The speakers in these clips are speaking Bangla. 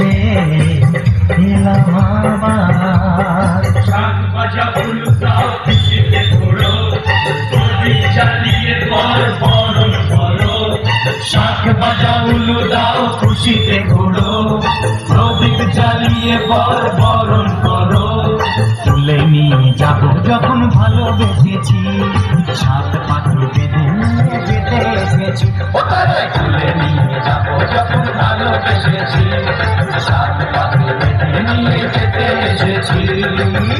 কাছে এলাম আবার শাক ভাজা দাও খুশিতে ঘোরো প্রদীপ জ্বালিয়ে পর বরণ করো শাক ভাজা উলু দাও খুশিতে ঘোরো প্রদীপ জ্বালিয়ে পর বরণ করো তুলে নিয়ে যাব যখন ভালোবেসেছি সাত পাখি বেঁধে নিয়ে যেতে এসেছি তুলে নিয়ে যাব যখন ভালোবেসেছি। এসেছি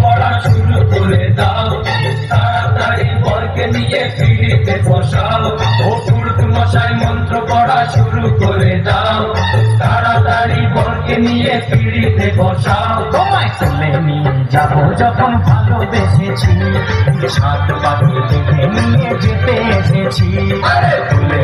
পড়া শুরু করে দাও। তাড়াতাড়ি বরকে নিয়ে পিড়িতে বসাও। ও পুরুত মশাই মন্ত্র পড়া শুরু করে দাও। তাড়াতাড়ি বরকে নিয়ে পিড়িতে বসাও। তোমায় তুলে নিয়ে যাব যখন ভালোবেসেছি। সাত পাখি দেখে নিয়ে যেতে এসেছি। তুলে